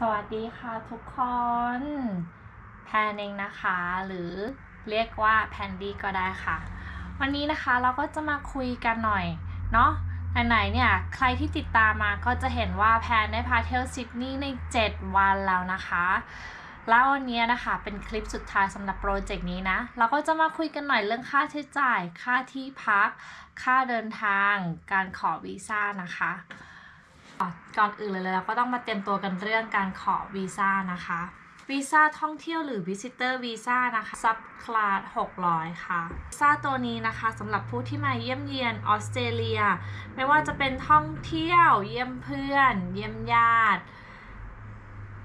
สวัสดีค่ะทุกคนแพนเองนะคะ หรือเรียกว่าแพนดี้ก็ได้ค่ะ วันนี้นะคะเราก็จะมาคุยกันหน่อยเนาะไหนๆเนี่ยใครที่ติดตามมาก็จะเห็นว่าแพนได้พาเที่ยวซิดนีย์ใน 7 วันแล้วนะคะ แล้ววันนี้นะคะเป็นคลิปสุดท้ายสำหรับโปรเจกต์นี้นะ เราก็จะมาคุยกันหน่อยเรื่องค่าใช้จ่าย ค่าที่พัก ค่าเดินทาง การขอวีซ่านะคะ ก่อนอื่นเลยเราก็ต้องมาเตรียมตัวกันเรื่องการขอวีซ่านะคะวีซ่าท่องเที่ยวหรือ visitor visa นะคะซับคลาส600 ค่ะวีซ่าตัวนี้นะคะสำหรับผู้ที่มาเยี่ยมเยียนออสเตรเลีย ไม่ว่าจะเป็นท่องเที่ยว เยี่ยมเพื่อน เยี่ยมญาติ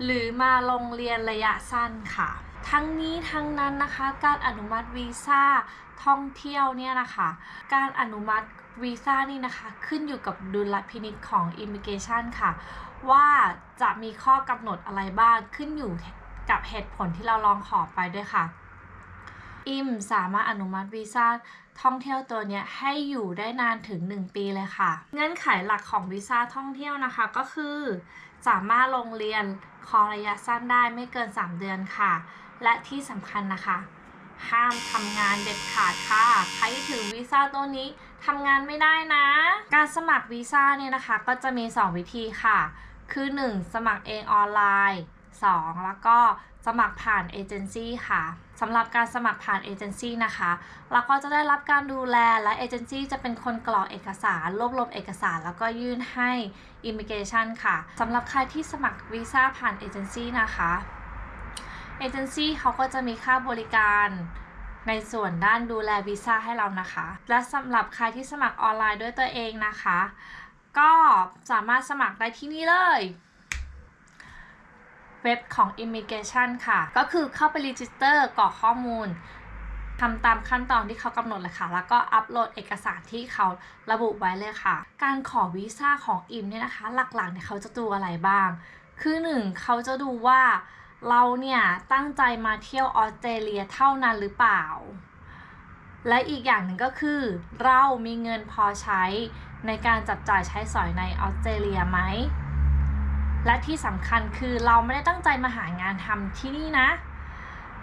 หรือมาโรงเรียนระยะสั้นค่ะ ทั้งนี้ทั้งนั้นนะคะการอนุมัติวีซ่าท่องเที่ยวเนี่ยนะคะการอนุมัติวีซ่านี่นะคะขึ้นอยู่กับดุลพินิจของ Immigration ค่ะ ว่าจะมีข้อกำหนดอะไรบ้างขึ้นอยู่กับเหตุผลที่เราลองขอไปด้วยค่ะ อิมสามารถอนุมัติวีซ่าท่องเที่ยวตัวนี้ให้อยู่ได้นานถึง 1 ปีเลยค่ะ เงื่อนไขหลักของวีซ่าท่องเที่ยวนะคะก็คือ สามารถลงเรียนคอระยะสั้นได้ไม่เกิน 3 เดือนค่ะ และที่สำคัญนะคะ ห้ามทำงานเด็ดขาดค่ะ ใครถือวีซ่าตัวนี้ทำงานไม่ได้นะ การสมัครวีซ่าเนี่ยนะคะ ก็จะมี 2 วิธีค่ะ คือ 1. สมัครเองออนไลน์ 2. แล้วก็สมัครผ่านเอเจนซี่ค่ะสำหรับการสมัครผ่านเอเจนซี่นะคะเราก็จะได้รับการดูแลและเอเจนซี่จะเป็นคนกรอกเอกสาร รวบรวมเอกสาร แล้วก็ยื่นให้ Immigration ค่ะสำหรับใครที่สมัครวีซ่าผ่านเอเจนซี่นะคะ เอเจนซี่เขาก็จะมีค่าบริการในส่วนด้านดูแลวีซ่าให้เรานะคะ และสำหรับใครที่สมัครออนไลน์ด้วยตัวเองนะคะ ก็สามารถสมัครได้ที่นี่เลยเว็บของ Immigration ค่ะ ก็คือเข้าไปรีจิสเตอร์กรอกข้อมูลทำตามขั้นตอนที่เขากำหนดเลยค่ะ แล้วก็อัปโหลดเอกสารที่เขาระบุไว้เลยค่ะ การขอวีซ่าของอิมเนี่ยนะคะ หลักๆเนี่ยเขาจะดูอะไรบ้าง คือหนึ่งเขาจะดูว่า เราเนี่ยตั้งใจมาเที่ยวออสเตรเลียเท่านั้นหรือเปล่า และอีกอย่างหนึ่งก็คือ เรามีเงินพอใช้ในการจับจ่ายใช้สอยในออสเตรเลียไหม และที่สำคัญคือเราไม่ได้ตั้งใจมาหางานทำที่นี่นะ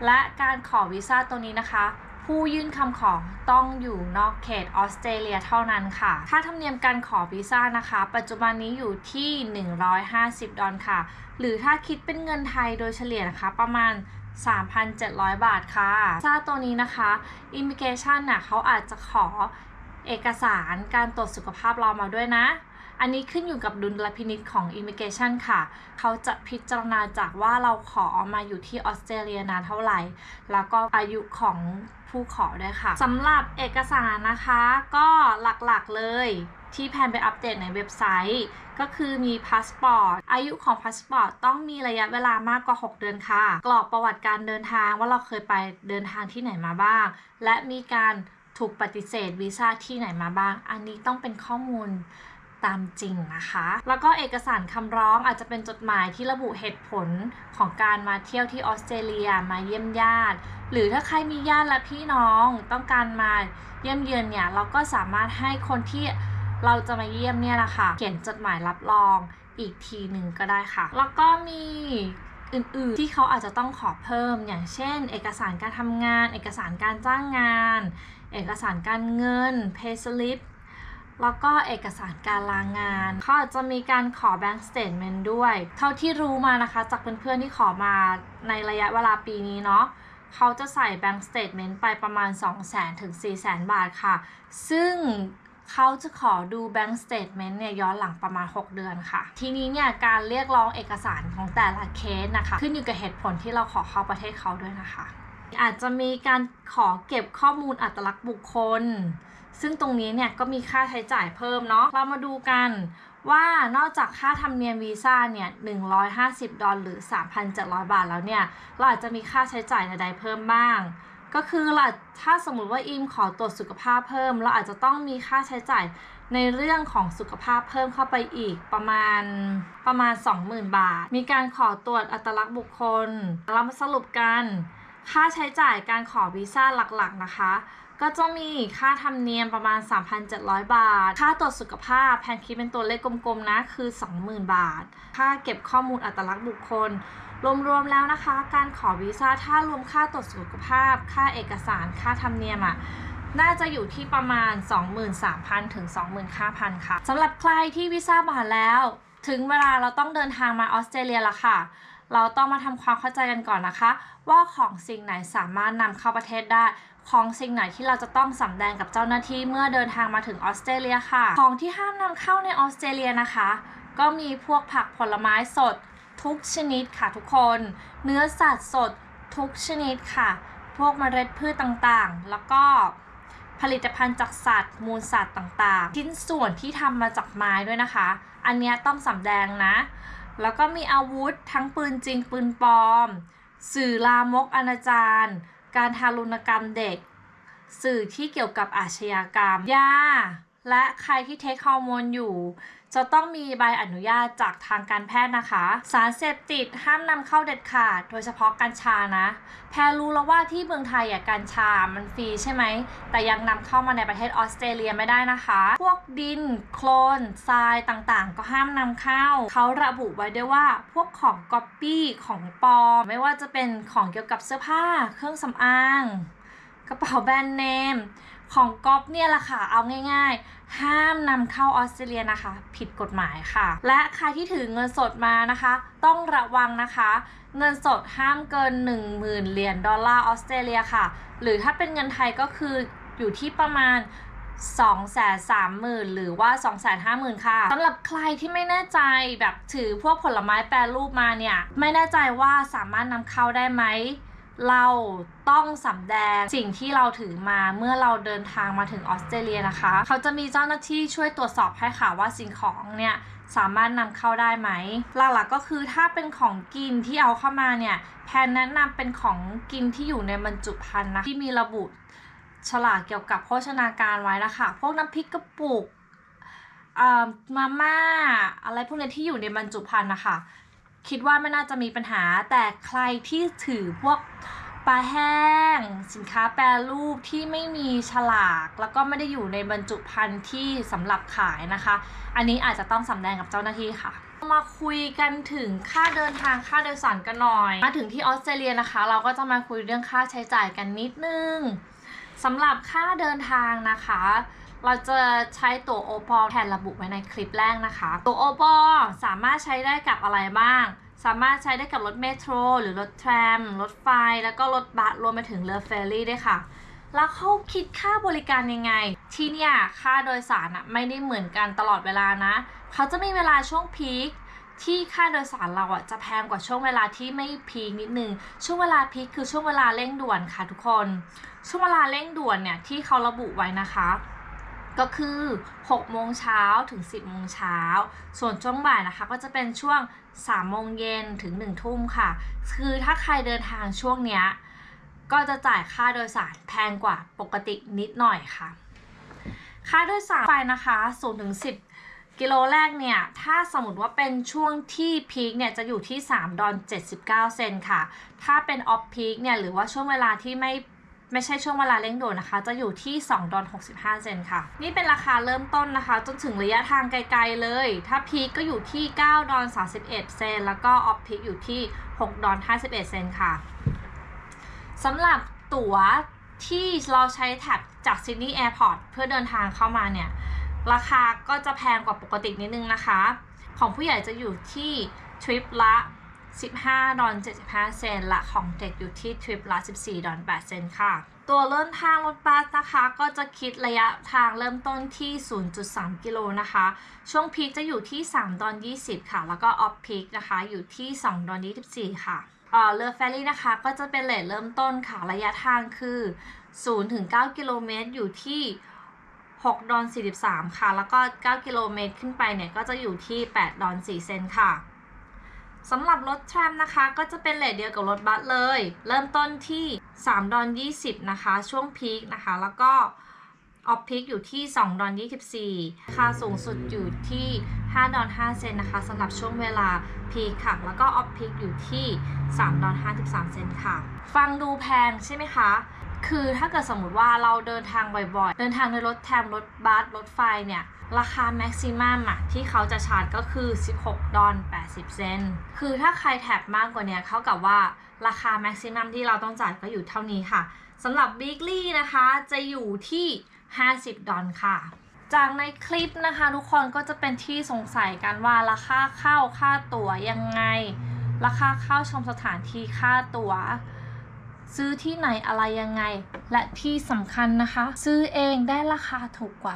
และการขอวีซ่าตรงนี้นะคะ ผู้ยื่นคำขอต้องอยู่นอกเขตออสเตรเลียเท่านั้นค่ะ ค่าธรรมเนียมการขอวีซ่านะคะ ปัจจุบันนี้อยู่ที่ 150 ดอลค่ะ หรือถ้าคิดเป็นเงินไทยโดยเฉลี่ยนะคะประมาณ 3,700 บาทค่ะวีซ่าตัวนี้นะคะ Immigration น่ะเขาอาจจะขอเอกสารการตรวจสุขภาพเรามาด้วยนะ อันนี้ขึ้นอยู่กับดุลพินิจของ Immigration ค่ะ เขาจะพิจารณาจากว่าเราขอมาอยู่ที่ออสเตรเลียนานเท่าไหร่ แล้วก็อายุของ ผู้ขอด้วยค่ะสำหรับเอกสารนะคะก็หลักๆเลยที่แพนไปอัปเดตในเว็บไซต์ ก็คือมีพาสปอร์ตอายุของพาสปอร์ตต้องมีระยะเวลามากกว่า 6 เดือนค่ะ กรอกประวัติการเดินทางว่าเราเคยไปเดินทางที่ไหนมาบ้าง และมีการถูกปฏิเสธวีซ่าที่ไหนมาบ้าง อันนี้ต้องเป็นข้อมูล ตามจริงนะคะ แล้วก็เอกสารคำร้องอาจจะเป็นจดหมายที่ระบุเหตุผลของการมาเที่ยวที่ออสเตรเลียมาเยี่ยมญาติ หรือถ้าใครมีญาติและพี่น้องต้องการมาเยี่ยมเยือนเนี่ยเราก็สามารถให้คนที่เราจะมาเยี่ยมเนี่ยนะคะเขียนจดหมายรับรองอีกทีหนึ่งก็ได้ค่ะ แล้วก็มีอื่นๆ ที่เขาอาจจะต้องขอเพิ่ม อย่างเช่น เอกสารการทำงาน เอกสารการจ้างงาน เอกสารการเงิน pay slip แล้วก็เอกสารการลางงานเขาอาจจะมีการขอ bank statement ด้วย เท่าที่รู้มานะคะ จากเพื่อนๆที่ขอมาในระยะเวลาปีนี้เนาะเขาจะใส่ bank statement ไปประมาณ 2 0 0 0 0 0ถึง4 0 0 0 0 บาทค่ะ ซึ่งเขาจะขอดู bank statement เนี่ยย้อนหลังประมาณ 6 เดือนค่ะ ทีนี้เนี่ยการเรียกร้องเอกสารของแต่ละเคสนะคะ ขึ้นอยู่กับเหตุผลที่เราขอเข้าประเทศเขาด้วยนะคะ อาจจะมีการขอเก็บข้อมูลอัตลักษณ์บุคคล ซึ่งตรงนี้เนี่ยก็มีค่าใช้จ่ายเพิ่มเนาะ เรามาดูกันว่านอกจากค่าธรรมเนียมวีซ่าเนี่ย150 ดอลหรือ 3,700 บาทแล้วเนี่ย เราอาจจะมีค่าใช้จ่ายใดๆเพิ่มบ้าง ก็คือเราถ้าสมมุติว่าอิมขอตรวจสุขภาพเพิ่ม เราอาจจะต้องมีค่าใช้จ่ายในเรื่องของสุขภาพเพิ่มเข้าไปอีกประมาณประมาณ 20,000 บาท มีการขอตรวจอัตลักษณ์บุคคล เรามาสรุปกัน ค่าใช้จ่ายการขอวีซ่าหลักๆนะคะ ก็จะมีค่าธรรมเนียมประมาณ 3,700 บาท ค่าตรวจสุขภาพแพนคิดเป็นตัวเลขกลมๆนะคือ 20,000 บาท ค่าเก็บข้อมูลอัตลักษณ์บุคคล รวมๆแล้วนะคะ การขอวีซ่าถ้ารวมค่าตรวจสุขภาพ ค่าเอกสาร ค่าธรรมเนียมอะน่าจะอยู่ที่ประมาณ 23,000 ถึง 25,000 ค่ะสำหรับใครที่วีซ่าผ่านแล้ว ถึงเวลาเราต้องเดินทางมาออสเตรเลียละค่ะ เราต้องมาทำความเข้าใจกันก่อนนะคะ ว่าของสิ่งไหนสามารถนำเข้าประเทศได้ ของสิ่งไหนที่เราจะต้องสำแดงกับเจ้าหน้าที่เมื่อเดินทางมาถึงออสเตรเลียค่ะ ของที่ห้ามนำเข้าในออสเตรเลียนะคะ ก็มีพวกผักผลไม้สด ทุกชนิดค่ะทุกคน เนื้อสัตว์สด ทุกชนิดค่ะ พวกเมล็ดพืชต่างๆ แล้วก็ผลิตภัณฑ์จากสัตว์ มูลสัตว์ต่างๆ ชิ้นส่วนที่ทำมาจากไม้ด้วยนะคะ อันนี้ต้องสำแดงนะ แล้วก็มีอาวุธทั้งปืนจริงปืนปลอม สื่อลามกอนาจาร การทารุณกรรมเด็ก สื่อที่เกี่ยวกับอาชญากรรมยาและใครที่เทคฮอร์โมนอยู่ จะต้องมีใบอนุญาตจากทางการแพทย์นะคะ สารเสพติดห้ามนำเข้าเด็ดขาด โดยเฉพาะกัญชานะ แพรรู้แล้วว่าที่เมืองไทยอะกัญชา มันฟรีใช่ไหม แต่ยังนำเข้ามาในประเทศออสเตรเลียไม่ได้นะคะ พวกดิน โคลน ทรายต่างๆ ก็ห้ามนำเข้า เขาระบุไว้ด้วยว่าพวกของก๊อปปี้ของปลอม ไม่ว่าจะเป็นของเกี่ยวกับเสื้อผ้า เครื่องสำอาง กระเป๋าแบรนด์เนม ของก๊อปเนี่ยแหละค่ะ เอาง่าย ๆ ห้ามนำเข้าออสเตรเลียนะคะ ผิดกฎหมายค่ะ และใครที่ถือเงินสดมานะคะ ต้องระวังนะคะ เงินสดห้ามเกิน 10,000เหรียญดอลลาร์ออสเตรเลียค่ะ หรือถ้าเป็นเงินไทยก็คืออยู่ที่ประมาณ230,000 หรือว่า 250,000 ค่ะสำหรับใครที่ไม่แน่ใจแบบถือพวกผลไม้แปรรูปมาเนี่ย ไม่แน่ใจว่าสามารถนำเข้าได้ไหม เราต้องสำแดงสิ่งที่เราถือมาเมื่อเราเดินทางมาถึงออสเตรเลียนะคะ เขาจะมีเจ้าหน้าที่ช่วยตรวจสอบให้ค่ะว่าสิ่งของเนี่ยสามารถนำเข้าได้ไหม หลักๆก็คือถ้าเป็นของกินที่เอาเข้ามาเนี่ยแพนแนะนำเป็นของกินที่อยู่ในบรรจุภัณฑ์นะที่มีระบุฉลากเกี่ยวกับโภชนาการไว้นะคะพวกน้ำพริกกระปุกอ่ามาม่าอะไรพวกนี้ที่อยู่ในบรรจุภัณฑ์นะคะ คิดว่าไม่น่าจะมีปัญหา แต่ใครที่ถือพวกปลาแห้ง สินค้าแปรรูปที่ไม่มีฉลาก แล้วก็ไม่ได้อยู่ในบรรจุภัณฑ์ที่สำหรับขายนะคะ อันนี้อาจจะต้องสำแดงกับเจ้าหน้าที่ค่ะ มาคุยกันถึงค่าเดินทางค่าโดยสารกันหน่อย มาถึงที่ออสเตรเลียนะคะ เราก็จะมาคุยเรื่องค่าใช้จ่ายกันนิดนึงสำหรับค่าเดินทางนะคะ เราจะใช้ตัวโอปอแทนระบุไว้ในคลิปแรกนะคะ ตัวโอปอสามารถใช้ได้กับอะไรบ้าง สามารถใช้ได้กับรถเมโทรหรือรถแทรม รถไฟ แล้วก็รถบัสรวมไปถึงเรือเฟอร์รี่ด้วยค่ะแล้วเขาคิดค่าบริการยังไง ที่เนี่ยค่าโดยสารอะไม่ได้เหมือนกันตลอดเวลานะ เขาจะมีเวลาช่วงพีคที่ค่าโดยสารเราอะจะแพงกว่าช่วงเวลาที่ไม่พีคนิดนึง ช่วงเวลาพีคคือช่วงเวลาเร่งด่วนค่ะทุกคน ช่วงเวลาเร่งด่วนเนี่ยที่เขาระบุไว้นะคะ ก็คือ6โมงเช้าถึง 10โมงเช้า ส่วนช่วงบ่ายนะคะก็จะเป็นช่วง3โมงเย็นถึง1ทุ่มค่ะ คือถ้าใครเดินทางช่วงเนี้ยก็จะจ่ายค่าโดยสารแพงกว่าปกตินิดหน่อยค่ะ ค่าโดยสารไฟนะคะ0ถึง10 กิโลแรกเนี่ย ถ้าสมมติว่าเป็นช่วงที่พีคเนี่ยจะอยู่ที่ 3 ดอล79 เซนค่ะ ถ้าเป็นออฟพีคเนี่ยหรือว่าช่วงเวลาที่ไม่ ไม่ใช่ช่วงเวลาเร่งด่วนนะคะ จะอยู่ที่2ดอล65 เซนค่ะ นี่เป็นราคาเริ่มต้นนะคะ จนถึงระยะทางไกลๆเลย ถ้าพีคก็อยู่ที่9ดอล31 เซน แล้วก็ออฟพีคอยู่ที่6ดอล51 เซนค่ะสำหรับตั๋วที่เราใช้แท็บจากซิดนีย์แอร์พอร์ตเพื่อเดินทางเข้ามาเนี่ย ราคาก็จะแพงกว่าปกตินิดนึงนะคะ ของผู้ใหญ่จะอยู่ที่ทริปละ 15 ดอล75 เซนและของเด็กอยู่ที่ทริปละ14 ดอล8เซนค่ะ ตัวเริ่มทางรถบัสนะคะ ก็จะคิดระยะทางเริ่มต้นที่ 0.3 กิโลนะคะ ช่วงพีคจะอยู่ที่ 3 ดอล20 ค่ะ แล้วก็ออฟพีคนะคะ อยู่ที่ 2 ดอล24 ค่ะเอ่อเรือเฟรรี่นะคะก็จะเป็นเลทเริ่มต้นค่ะ ระยะทางคือ0-9กิโลเมตรอยู่ที่6ดอล43 ค่ะ แล้วก็ 9 กิโลเมตรขึ้นไปเนี่ย ก็จะอยู่ที่ 8 ดอล4เซนค่ะ สำหรับรถแทรมนะคะ ก็จะเป็นเลทเดียวกับรถบัสเลย เริ่มต้นที่3ดอล20 นะคะ ช่วงพีคนะคะ แล้วก็ออฟพีคอยู่ที่2ดอล24 ค่าสูงสุดอยู่ที่5ดอล5เซนนะคะสำหรับช่วงเวลาพีคค่ะ แล้วก็ออฟพีคอยู่ที่3ดอล53 เซนค่ะ ฟังดูแพงใช่ไหมคะ คือถ้าเกิดสมมติว่าเราเดินทางบ่อยๆ เดินทางในรถแทมรถบัสรถไฟเนี่ย ราคาแม็กซิมัมอะที่เขาจะชาร์จก็คือ 16 ดอล80 เซนคือถ้าใครแท็บมากกว่านี้เท่ากับว่าราคาแม็กซิมัมที่เราต้องจ่ายก็อยู่เท่านี้ค่ะสำหรับ Weekly นะคะจะอยู่ที่ 50 ดอลค่ะจากในคลิปนะคะทุกคนก็จะเป็นที่สงสัยกันว่าราคาเข้าค่าตั๋วยังไง ราคาเข้าชมสถานที่ค่าตั๋ว ซื้อที่ไหนอะไรยังไง และที่สำคัญนะคะ ซื้อเองได้ราคาถูกกว่า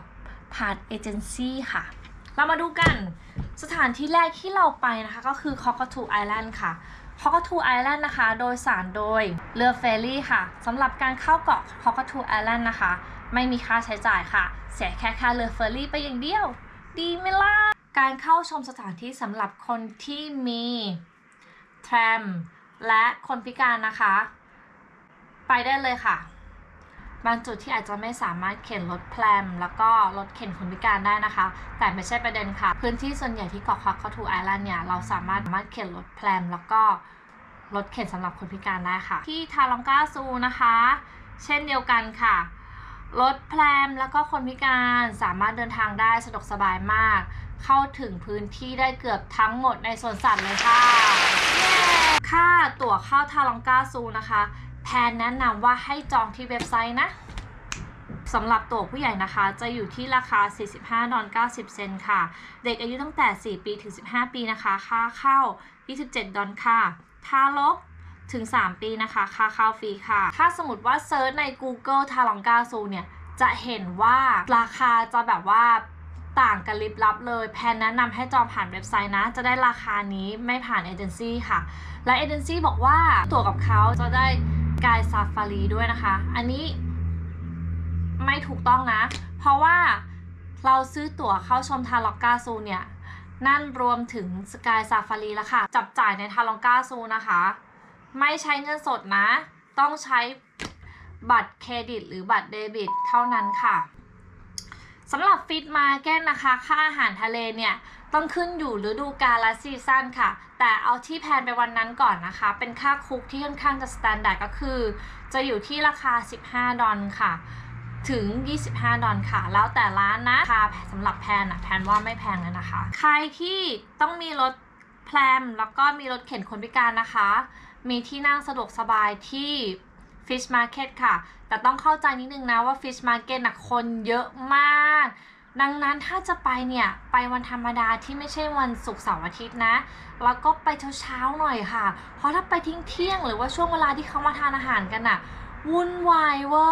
ผ่านเอเจนซี่ค่ะ เรามาดูกันสถานที่แรกที่เราไปนะคะก็คือ Cockatoo Island ค่ะ Cockatoo Island นะคะ โดยสารโดยเรือเฟรรี่ค่ะสำหรับการเข้าเกาะ Cockatoo Island นะคะ ไม่มีค่าใช้จ่ายค่ะ เสียแค่ค่าเรือเฟอร์รี่ไปอย่างเดียว ดีไหมล่ะ การเข้าชมสถานที่สำหรับคนที่มีแทรมและคนพิการนะคะ ไปได้เลยค่ะ บางจุดที่อาจจะไม่สามารถเข็นรถแพลมแล้วก็รถเข็นคนพิการได้นะคะ แต่ไม่ใช่ประเด็นค่ะ พื้นที่ส่วนใหญ่ที่เกาะคอคทูไอแลนด์เนี่ยเราสามารถสามารถเข็นรถแพลมแล้วก็รถเข็นสำหรับคนพิการได้ค่ะ ที่ทาลองกาซูนะคะ เช่นเดียวกันค่ะรถแพลมแล้วก็คนพิการสามารถเดินทางได้สะดวกสบายมาก เข้าถึงพื้นที่ได้เกือบทั้งหมดในสวนสัตว์เลยค่ะ ค่าตั๋วเข้าทาลองกาซูนะคะ แพนแนะนำว่าให้จองที่เว็บไซต์นะสำหรับตัวผู้ใหญ่นะคะจะอยู่ที่ราคา 45ดอล90 เซนค่ะ เด็กอายุตั้งแต่ 4 ปีถึง 15 ปีนะคะ ค่าเข้า 27 ดอลค่ะ ทารกถึง 3 ปีนะคะ ค่าเข้าฟรีค่ะ ถ้าสมมติว่าเซิร์ชใน Google ทาลองกาซูเนี่ย จะเห็นว่าราคาจะแบบว่าต่างกันลิบลับเลย แพนแนะนำให้จองผ่านเว็บไซต์นะ จะได้ราคานี้ไม่ผ่านเอเจนซี่ค่ะ และเอเจนซี่บอกว่าตัวกับเขาจะได้ กายซาฟารีด้วยนะคะ อันนี้ไม่ถูกต้องนะ เพราะว่าเราซื้อตั๋วเข้าชมทาล็อกกาซูเนี่ยนั่นรวมถึงสกายซาฟารีแล้วค่ะ จับจ่ายในทาล็อกกาซูนะคะ ไม่ใช้เงินสดนะ ต้องใช้บัตรเครดิตหรือบัตรเดบิตเท่านั้นค่ะ สำหรับฟิตมาร์เก็ตนะคะ ค่าอาหารทะเลเนี่ยต้องขึ้นอยู่ฤดูกาลและซีซั่นค่ะ แต่เอาที่แพนไปวันนั้นก่อนนะคะ เป็นค่าคุกที่ค่อนข้างจะสแตนดาร์ดก็คือ จะอยู่ที่ราคา 15 ดอลค่ะ ถึง 25 ดอลค่ะ แล้วแต่ร้านนะราคาสำหรับแพนอะแพนว่าไม่แพงเลยนะคะ ใครที่ต้องมีรถแพลมแล้วก็มีรถเข็นคนพิการนะคะ มีที่นั่งสะดวกสบายที่ Fish Market ค่ะ แต่ต้องเข้าใจนิดนึงนะว่า Fish Market นะคนเยอะมาก ดังนั้นถ้าจะไปเนี่ย ไปวันธรรมดาที่ไม่ใช่วันศุกร์เสาร์อาทิตย์นะ แล้วก็ไปเช้าๆหน่อยค่ะ เพราะถ้าไปทิ้งเที่ยงหรือว่าช่วงเวลาที่เขามาทานอาหารกันอะวุ่นวายเวอ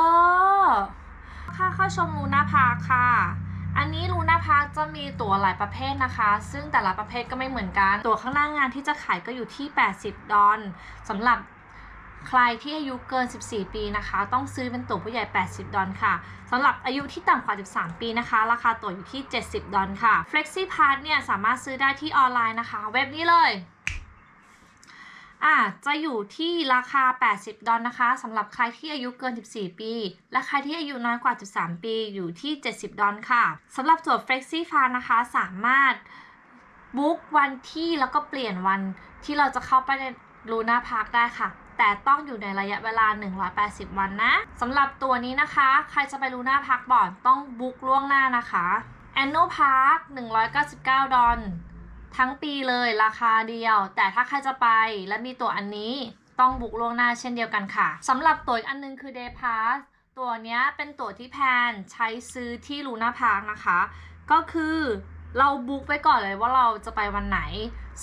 ร์ค่าเข้าชมลูน่าพาคค่ะอันนี้ลูน่าพาร์คจะมีตั๋วหลายประเภทนะคะ ซึ่งแต่ละประเภทก็ไม่เหมือนกัน ตั๋วข้างหน้างานที่จะขายก็อยู่ที่ 80 ดอลสำหรับ ใครที่อายุเกิน 14 ปีนะคะ ต้องซื้อเป็นตั๋วผู้ใหญ่ 80 ดอลค่ะสำหรับอายุที่ต่ำกว่า 13 ปีนะคะ ราคาตั๋วอยู่ที่ 70 ดอลค่ะ Flexi Pass เนี่ยสามารถซื้อได้ที่ออนไลน์นะคะ เว็บนี้เลยอะจะอยู่ที่ราคา 80 ดอลนะคะสำหรับใครที่อายุเกิน 14 ปี และใครที่อายุน้อยกว่า 13 ปีอยู่ที่ 70 ดอลค่ะสำหรับตั๋ว Flexi Pass นะคะสามารถบุ๊กวันที่แล้วก็เปลี่ยนวันที่เราจะเข้าไปในลูน่าพาร์คได้ค่ะ แต่ต้องอยู่ในระยะเวลา 180 วันนะสำหรับตัวนี้นะคะ ใครจะไปลูน่าพาร์คบ่อนต้องบุ๊กล่วงหน้านะคะ Annual Park 199 ดอลทั้งปีเลยราคาเดียว แต่ถ้าใครจะไปและมีตั๋วอันนี้ต้องบุกล่วงหน้าเช่นเดียวกันค่ะสำหรับตั๋วอีกอันนึงคือ Day Pass ตัวนี้เป็นตั๋วที่แพนใช้ซื้อที่ลูน่าพาร์คนะคะ ก็คือ เราบุ๊กไว้ก่อนเลยว่าเราจะไปวันไหน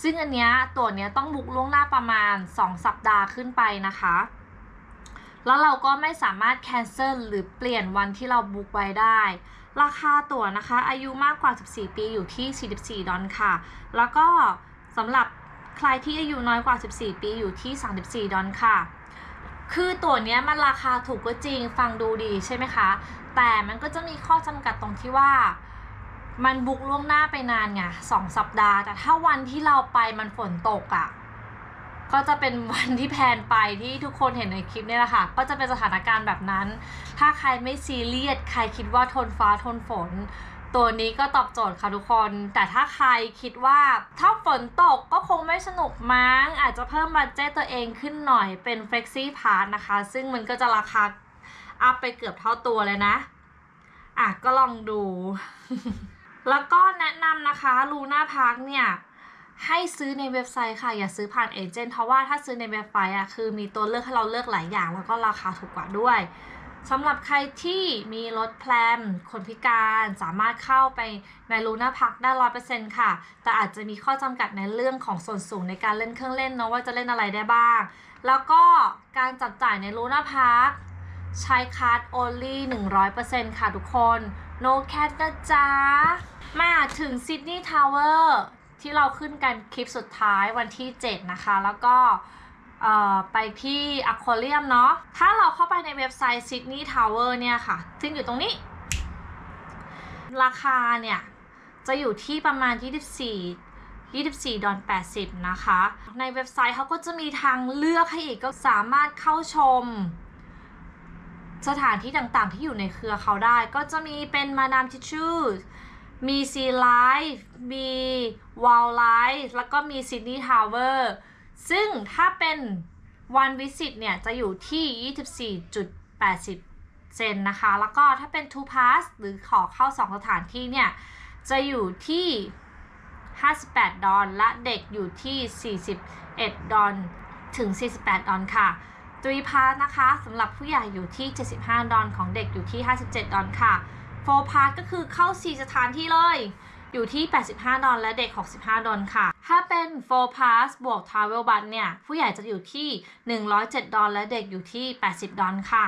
ซึ่งอันเนี้ยตั๋วเนี้ยต้องบุ๊กล่วงหน้าประมาณ 2 สัปดาห์ขึ้นไปนะคะ แล้วเราก็ไม่สามารถ cancel หรือเปลี่ยนวันที่เราบุ๊กไว้ได้ ราคาตั๋วนะคะ อายุมากกว่า 14 ปีอยู่ที่ 44 ดอลค่ะ แล้วก็สำหรับใครที่อายุน้อยกว่า 14 ปีอยู่ที่ 34 ดอลค่ะ คือตั๋วเนี้ยมันราคาถูกก็จริงฟังดูดีใช่ไหมคะ แต่มันก็จะมีข้อจำกัดตรงที่ว่า มันบุกล่วงหน้าไปนานไงสองสัปดาห์ แต่ถ้าวันที่เราไปมันฝนตกอะ่ะ ก็จะเป็นวันที่แพนไปที่ทุกคนเห็นในคลิปนี่แหละค่ะ ก็จะเป็นสถานการณ์แบบนั้น ถ้าใครไม่ซีเรียสใครคิดว่าทนฟ้าทนฝน ตัวนี้ก็ตอบโจทย์ค่ะทุกคน แต่ถ้าใครคิดว่าถ้าฝนตกก็คงไม่สนุกมั้ง อาจจะเพิ่มบัตเจตตัวเองขึ้นหน่อยเป็น Flexi Pass นะคะ ซึ่งมันก็จะราคาอัพไปเกือบเท่าตัวเลยนะ อะก็ลองดู แล้วก็แนะนำนะคะลูน่าพาร์คเนี่ยให้ซื้อในเว็บไซต์ค่ะ อย่าซื้อผ่านเอเจนต์เพราะว่าถ้าซื้อในเว็บไซต์อะคือมีตัวเลือกให้เราเลือกหลายอย่าง แล้วก็ราคาถูกกว่าด้วยสำหรับใครที่มีรถแพลนคนพิการสามารถเข้าไปในลูน่าพักได้ร้อยเปอร์เซ็นต์ค่ะ แต่อาจจะมีข้อจำกัดในเรื่องของส่วนสูงในการเล่นเครื่องเล่นเนาะว่าจะเล่นอะไรได้บ้าง แล้วก็การจับจ่ายในลูน่าพาร์คใช้คาร์ด only 100%ค่ะทุกคน no cat นะจ๊ะ มาถึงซิดนีย์ทาวเวอร์ที่เราขึ้นกันคลิปสุดท้ายวันที่ 7 นะคะ แล้วก็ไปที่อควาเรียมเนาะ ถ้าเราเข้าไปในเว็บไซต์ Sydney Tower เนี่ยค่ะ ซึ่งอยู่ตรงนี้ ราคาเนี่ย จะอยู่ที่ประมาณ 24 24ดอล80 นะคะ ในเว็บไซต์เขาก็จะมีทางเลือกให้อีกก็สามารถเข้าชม สถานที่ต่างๆ ที่อยู่ในเครือเขาได้ ก็จะมีเป็นมาดามทิชชูมีซีไลฟ์มีวอลไลฟ์แล้วก็มีซิดนีย์ทาวเวอร์ซึ่งถ้าเป็นวันวิสิตเนี่ย จะอยู่ที่ 24.80 เซนนะคะ แล้วก็ถ้าเป็น two pass หรือขอเข้า 2 สถานที่เนี่ย จะอยู่ที่ 58 ดอลและเด็กอยู่ที่ 41 ดอลถึง 48 ดอลค่ะ ตรีพาร์ทนะคะสำหรับผู้ใหญ่อยู่ที่ 75 ดอลของเด็กอยู่ที่ 57 ดอลค่ะโฟพาร์ทก็คือเข้า 4 สถานที่เลย อยู่ที่ 85 ดอลและเด็ก 65 ดอลค่ะ ถ้าเป็น 4 pass บวก travel bus เนี่ย ผู้ใหญ่จะอยู่ที่ 107 ดอลและเด็กอยู่ที่ 80 ดอลค่ะ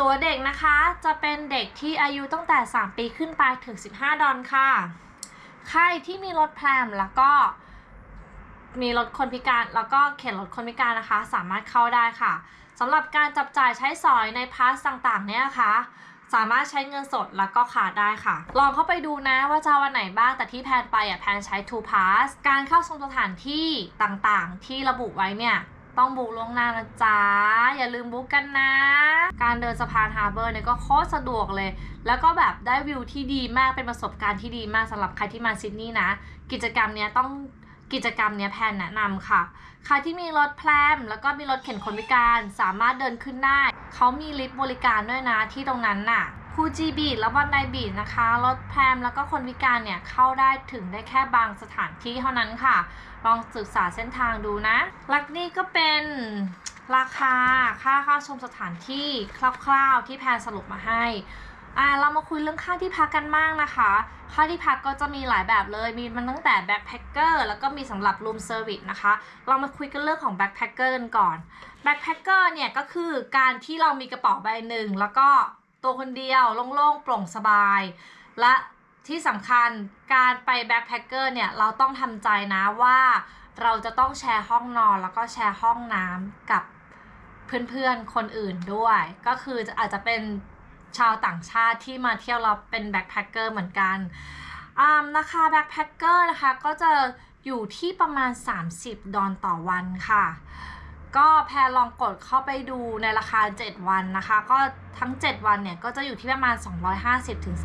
ตัวเด็กนะคะจะเป็นเด็กที่อายุตั้งแต่ 3 ปีขึ้นไปถึง 15 ดอลค่ะ ใครที่มีรถแพรมแล้วก็ มีรถคนพิการแล้วก็เข็นรถคนพิการนะคะ สามารถเข้าได้ค่ะสำหรับการจับจ่ายใช้สอยในพาสต่างๆ เนี่ยนะคะสามารถใช้เงินสดแล้วก็ขาดได้ค่ะ ลองเข้าไปดูนะว่าจะวันไหนบ้างแต่ที่แพนไปอะแพนใช้ Two Pass การเข้าชมสถานที่ต่างๆ ที่ระบุไว้เนี่ยต้องบุกล่วงหน้านะจ๊ะ อย่าลืมบุกกันนะ การเดินสะพานฮาร์เบอร์เนี่ยก็โคตรสะดวกเลย แล้วก็แบบได้วิวที่ดีมากเป็นประสบการณ์ที่ดีมากสำหรับใครที่มาซิดนีย์นะ กิจกรรมเนี้ยต้อง กิจกรรมเนี้ยแพนแนะนำค่ะ ใครที่มีรถแพลมแล้วก็มีรถเข็นคนพิการสามารถเดินขึ้นได้ เขามีลิฟต์บริการด้วยนะที่ตรงนั้นน่ะคูจีบีและวันไดบีดนะคะ รถแพลมแล้วก็คนพิการเนี่ยเข้าได้ถึงได้แค่บางสถานที่เท่านั้นค่ะ ลองศึกษาเส้นทางดูนะ ลักนี่ก็เป็นราคาค่าเข้าชมสถานที่คร่าวๆที่แพนสรุปมาให้ อ่าเรามาคุยเรื่องค่าที่พักกันมากนะคะ ค่าที่พักก็จะมีหลายแบบเลย มีมันตั้งแต่แบ็คแพคเกอร์แล้วก็มีสำหรับรูมเซอร์วิสนะคะ เรามาคุยกันเรื่องของแบ็คแพคเกอร์กันก่อนแบ็คแพคเกอร์เนี่ยก็คือการที่เรามีกระเป๋าใบหนึ่งแล้วก็ตัวคนเดียวโล่งๆโปร่งสบาย และที่สำคัญการไปแบ็คแพคเกอร์เนี่ยเราต้องทำใจนะว่าเราจะต้องแชร์ห้องนอนแล้วก็แชร์ห้องน้ำกับเพื่อนๆคนอื่นด้วย ก็คืออาจจะเป็น ชาวต่างชาติที่มาเที่ยวเราเป็นแบ็คแพคเกอร์เหมือนกันอ่าราคาแบ็คแพคเกอร์นะคะก็จะอยู่ที่ประมาณ 30 ดอลต่อวันค่ะ ก็แพรลองกดเข้าไปดูในราคา 7 วันนะคะ ก็ทั้ง 7 วันเนี่ย ก็จะอยู่ที่ประมาณ 250ถึง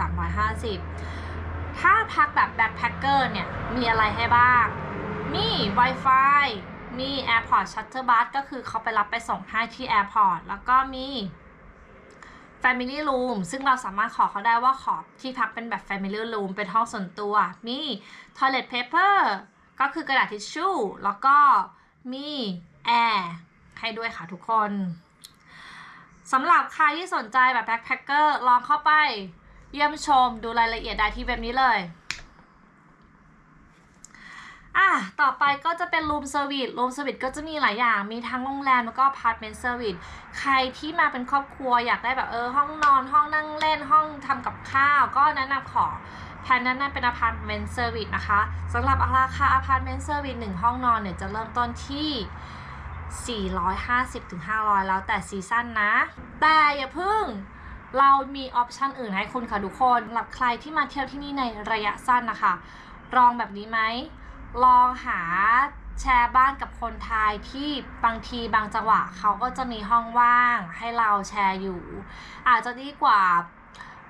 350 ถ้าพักแบบแบ็คแพคเกอร์เนี่ย มีอะไรให้บ้าง มี Wi-Fi มี Airport Shuttle Bus ก็คือเขาไปรับไปส่งให้ที่ Airport แล้วก็มี Family Room ซึ่งเราสามารถขอเขาได้ว่าขอที่พักเป็นแบบ Family Room เป็นห้องส่วนตัว มี Toilet Paper ก็คือกระดาษทิชชู่ แล้วก็มีแอร์ให้ด้วยค่ะทุกคนสำหรับใครที่สนใจแบบแบ็คแพคเกอร์ลองเข้าไปเยี่ยมชมดูรายละเอียดได้ที่เว็บนี้เลย ต่อไปก็จะเป็น room service room service ก็จะมีหลายอย่าง มีทั้งโรงแรมแล้วก็ apartment service ใครที่มาเป็นครอบครัวอยากได้แบบเออห้องนอน ห้องนั่งเล่นห้องทำกับข้าว ก็แนะนำขอแพนนั้นเป็น apartment service นะคะสำหรับราคา apartment service 1ห้องนอนเนี่ยจะเริ่มต้นที่450ถึง500 แล้วแต่ซีซั่นนะ แต่อย่าเพึ่งเรามีออปชันอื่นให้คุณค่ะทุกคนสำหรับใครที่มาเที่ยวที่นี่ในระยะสั้นนะคะลองแบบนี้ไหม ลองหาแชร์บ้านกับคนไทยที่บางทีบางจังหวะเขาก็จะมีห้องว่างให้เราแชร์อยู่ อาจจะดีกว่า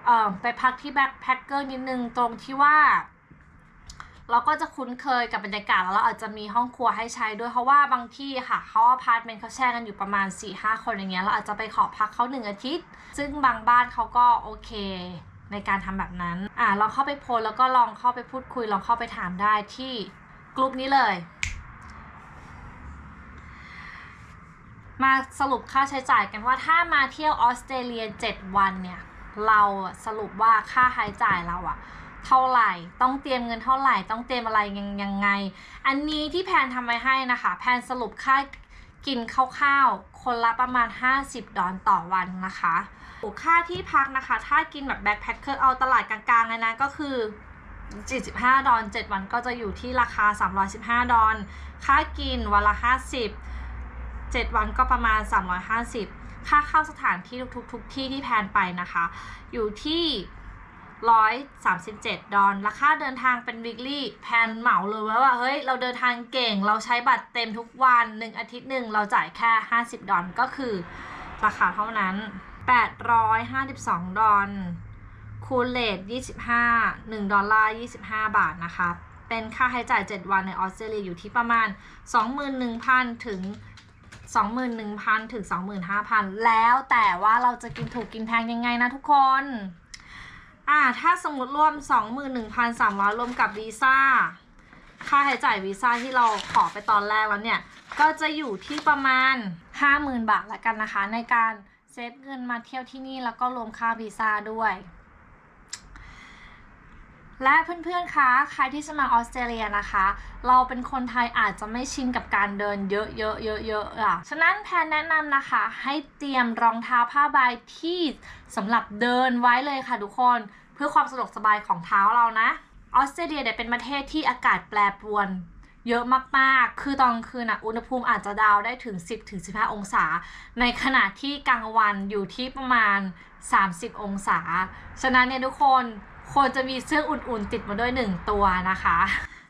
เอ่อไปพักที่แบ็คแพคเกอร์นิดนึงตรงที่ว่า เราก็จะคุ้นเคยกับบรรยากาศแล้วเราอาจจะมีห้องครัวให้ใช้ด้วยเพราะว่าบางที่ค่ะเขาอพาร์ตเมนต์เขาแชร์กันอยู่ประมาณ4-5คนอย่างเงี้ยเราอาจจะไปขอพักเขาหนึ่งอาทิตย์ ซึ่งบางบ้านเขาก็โอเคในการทำแบบนั้นอ่าลองเข้าไปโพลแล้วก็ลองเข้าไปพูดคุยลองเข้าไปถามได้ที่ กลุ่มนี้เลย มาสรุปค่าใช้จ่ายกันว่าถ้ามาเที่ยวออสเตรเลีย 7 วันเนี่ย เราสรุปว่าค่าใช้จ่ายเราอะเท่าไหร่ ต้องเตรียมเงินเท่าไหร่ ต้องเตรียมอะไรยังยังไง อันนี้ที่แพนทำไว้ให้นะคะ แพนสรุปค่ากินคร่าวๆ คนละประมาณ 50 ดอลต่อวันนะคะค่าที่พักนะคะ ถ้ากินแบบแบ็คแพคเกอร์เอาตลาดกลางๆเลยนะก็คือ 75 ดอล7วันก็จะอยู่ที่ราคา 315 ดอลค่ากินวันละ 50 7 วันก็ประมาณ 350 ค่าเข้าสถานที่ทุกๆทุกที่ที่แพนไปนะคะ อยู่ที่ 137 ดอลราคาเดินทางเป็น weekly แพนเหมาเลยว่าว่าเฮ้ย เราเดินทางเก่ง เราใช้บัตรเต็มทุกวันหนึ่งอาทิตย์หนึ่งเราจ่ายแค่ 50 ดอลก็คือราคาเท่านั้น 852 ดอล คูเลท25 1 ดอลลาร์ 25 บาทนะคะ เป็นค่าใช้จ่าย 7 วันในออสเตรเลียอยู่ที่ประมาณ 21,000 ถึง 21,000 ถึง 25,000 แล้วแต่ว่าเราจะกินถูกกินแพงยังไงนะทุกคน อ่า ถ้าสมมติรวม 21,300 รวมกับวีซ่า ค่าใช้จ่ายวีซ่าที่เราขอไปตอนแรกแล้วเนี่ย ก็จะอยู่ที่ประมาณ 50,000 บาทละกันนะคะ ในการเซฟเงินมาเที่ยวที่นี่แล้วก็รวมค่าวีซ่าด้วย และเพื่อนๆ คะ ใครที่จะมาออสเตรเลียนะคะ เราเป็นคนไทยอาจจะไม่ชินกับการเดินเยอะๆเยอะๆอะ ฉะนั้นแพนแนะนำนะคะ ให้เตรียมรองเท้าผ้าใบที่สำหรับเดินไว้เลยค่ะทุกคน เพื่อความสะดวกสบายของเท้าเรานะ ออสเตรเลียเนี่ยเป็นประเทศที่อากาศแปรปรวนเยอะมากๆ คือตอนกลางคืนอะอุณหภูมิอาจจะดาวได้ถึง 10-15 องศา ในขณะที่กลางวันอยู่ที่ประมาณ 30 องศา ฉะนั้นเนี่ยทุกคน ควรจะมีเสื้ออุ่นๆติดมาด้วย 1 ตัวนะคะ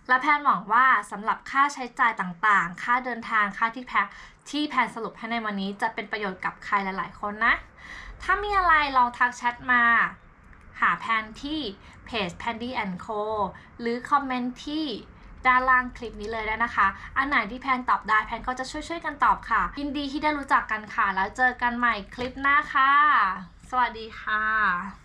และแพนหวังว่าสำหรับค่าใช้จ่ายต่างๆ ค่าเดินทางค่าที่แพ็คที่แพนสรุปให้ในวันนี้จะเป็นประโยชน์กับใครหลายๆ คนนะ ถ้ามีอะไรลองทักแชทมา หาแพนที่เพจ Pandy Co หรือคอมเมนต์ที่ด้านล่างคลิปนี้เลยได้นะคะ อันไหนที่แพนตอบได้แพนก็จะช่วยๆกันตอบค่ะ ยินดีที่ได้รู้จักกันค่ะ แล้วเจอกันใหม่คลิปหน้าค่ะ สวัสดีค่ะ